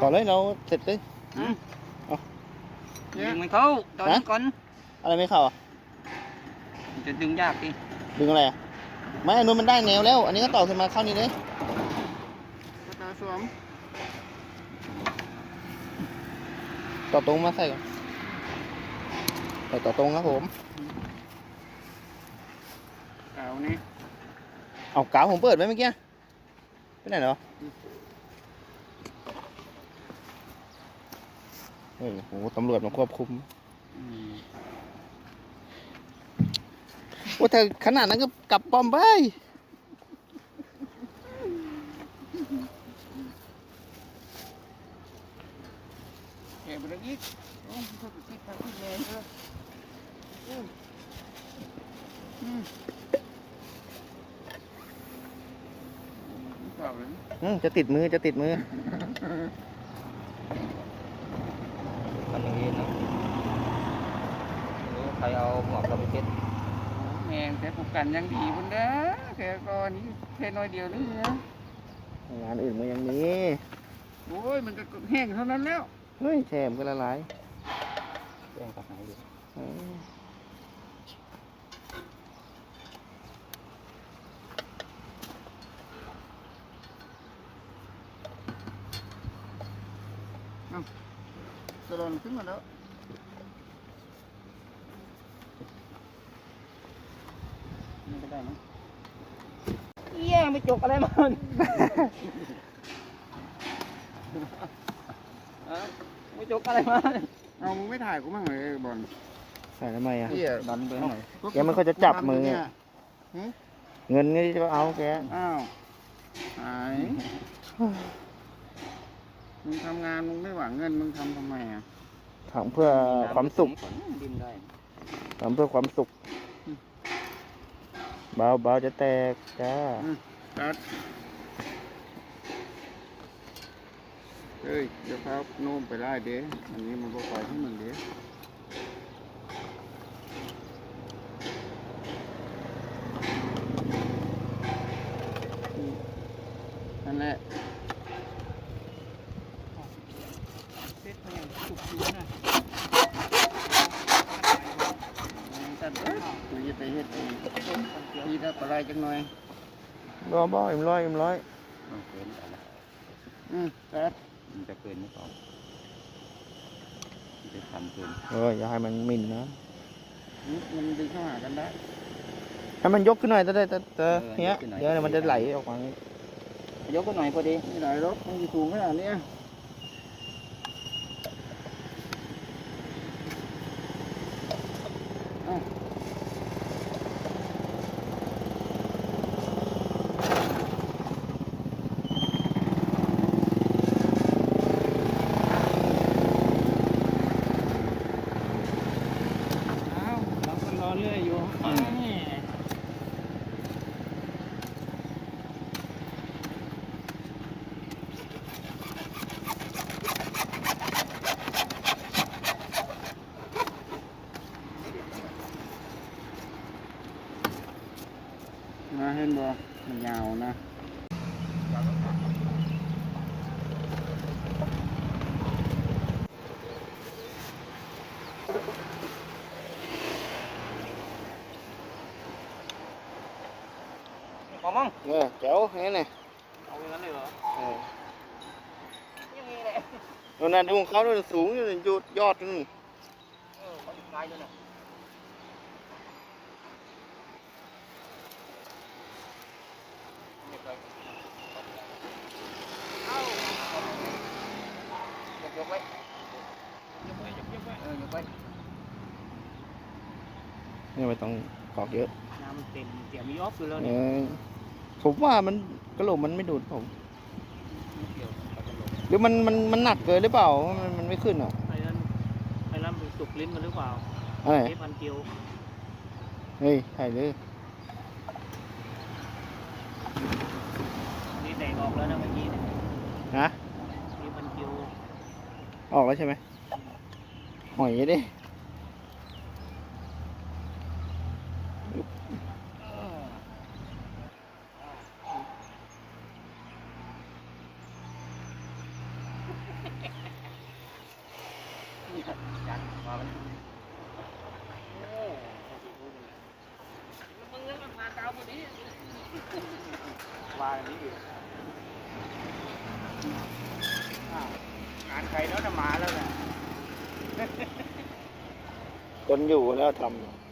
ต่อเลยเราเสร็จเลย ดึงมันเข้าตอนนี้ก่อนอะไรไม่เข้าอะ มันจะดึงยากดิดึงอะไรอะ ไม่อันนู้นมันได้แนวแล้ว อันนี้ก็ต่อขึ้นมาเข้านี่เลย ตาสวมต่อตรงมาใส่ก่อนใส่ต่อตรงครับผมเก่านี่เอากาวผมเปิดไว้เมื่อกี้ไปไหนเหรอ เฮ้ยโหตำรวจมาควบคุมโอ้เธอขนาดนั้นก็กลับปลอมไปแกะไปแล้วอีกโอ้ยเขาไปคิดทางที่แรงเออโอ้ยอืมเก่าเลยอืมจะติดมือจะติดมือ ทำอย่างนี้นะไม่ รู้ใครเอาหมวกเราไปเช็ดแมงแต่ผูกกันยังดีพุ่นเด้อแกก็นี่แค่น้อยเดียวนี่นะงานอื่นมันยังมีโอ้ยมันก็แห้งเท่านั้นแล้วเฮ้ยแช่มนก็ละลายแจ้งกับไหนดิอืมสลอนขึ้นมาแล้ว นี่ก็ได้มั้งเอี้ยไม่จกอะไรมันเอ้าไม่จกอะไรมันเอามึงไม่ถ่ายกูมั่งเลยบอลใส่ทำไมอะเหี้ยดันไปหน่อยแกไม่ค่อยจะจับมือ เนี่ยเงินนี่จะเอาแก อ้าวหายมึงทำงานมึงไม่หวังเงินมึงทำทำไมอะ ทำเพื่อความสุขดินได้ ทำเพื่อความสุข เบาเบาจะแตกจ้าตัดเฮ้ยเดี๋ยวครับโน้มไปไล่เด้อันนี้มันก็ปล่อยให้มึงเด้นั่นแหละเซ็ตมันยังสุกอยู่นะตัดเอ้ยกูจะไปเฮ็ดเอง ทีละปลายจังหน่อยรอบ่เอ็มร้อยเอ็มร้อยเอาเกินไปละอืมตัดมันจะเกินหรือเปล่ามันจะทำเกินเอออย่าให้มันหมิ่นนะนี่มันดึงเข้าหากันได้ให้มันยกขึ้นหน่อยจะได้แต่แต่เนี้ยเดี๋ยวมันจะไหลออกมายกก็หน่อยพอดีไม่ไหนรถมันอยู่สูงขนาดเนี้ยเอ้าเอ้าเราก็รอเรื่อยอยู่ มาเห็น บ่มันยาวนะพอมั้งเออแจ๋วอย่างนี้เนี่ยเอาอย่างนั้นเลยเหรอเอออย่างนี้แหละนู่นน่ะดูของเขาด้วยสูงอยู่ยอดยอดนู่นเออเขาอยู่ไกลด้วยนะเรียบร้อยเอายกยกไว้ยกไว้ยกยกไว้เออยกไว้ เนี่ยไม่ต้องกรอกเยอะน้ำมันเต็มเสียมีออฟอยู่แล้วเอนี่อผมว่ามันกระโหลกมันไม่ดูดผม ไม่เกี่ยวกับกระโหลกหรือมันมันมันหนักเกินหรือเปล่า มันมันไม่ขึ้นอะไอ้นั้นไอ้นั้นมันสุกลิ้นมันหรือเปล่าอะไรเทปพันเกลียวเฮ้ยใช่เลยนี่แตกออกแล้วนะเมื่อกี้เนี่ยฮะเทปพันเกลียวออกแล้วใช่ไหมหอยดิ วางนี้อยู่งานใครแล้วจะมาแล้วนะคนอยู่แล้วทำ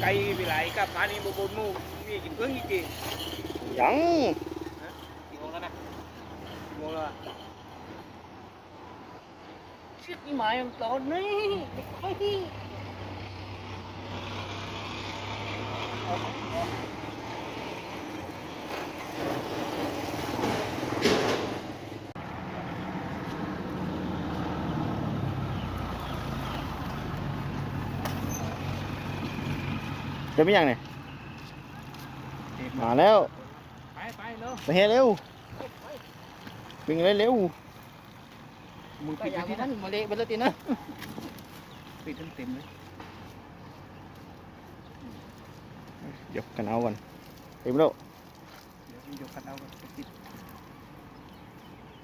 ไกลไปไหลกลับมานี่บนบนมู่มีกินเพิ่งอีกทีำยังกี่โมงแล้วนะกี่โมงแล้วอะเชือกนี่หมายมันตอนนี้ไม่ค่อย จะไม่ยังเนี่ยมาแล้ว ไปไปเร็วไปเฮเร็ววิ่งเลยเร็วมึงก็ปิดอย่างไว้ที่นั้นั่นนมาเละไปแล้วทีนะปิดเต็มๆเลยเดี๋ยวกันเอาก่อนเต็มแล้วเดี๋ยวมึงยกคันเอาไปปิด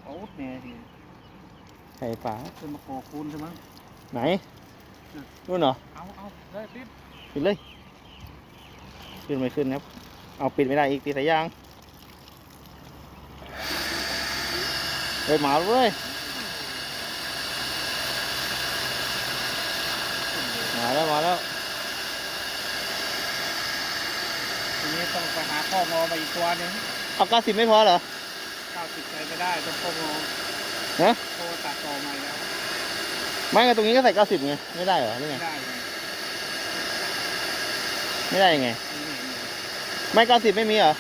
โอ๊ตเนี่ยดิใส่ฝาขึ้นมาโกคูณใช่ไหมไหนนู่นเหรอเอาเอาเลยปิดปิดเลย ขึ้นไม่ขึ้นครับ เอาปิดไม่ได้อีกตีสายยางเฮ้ยมาแล้วเว้ยมาแล้วมาแล้วทีนี้ต้องไปหาข้อมอมาอีกตัวหนึงเอาเก้าสิบไม่พอเหรอเก้าสิบใจไม่ได้ต้องข้อมอฮะโทรตัดต่อใหม่แล้วไม่ไงตรงนี้ก็ใส่เก้าสิบไงไม่ได้เหรอหรือไงไม่ได้เลยไม่ได้ยังไงไม่เห็นเลย ไม่เก้าสิบไม่มีเหรอ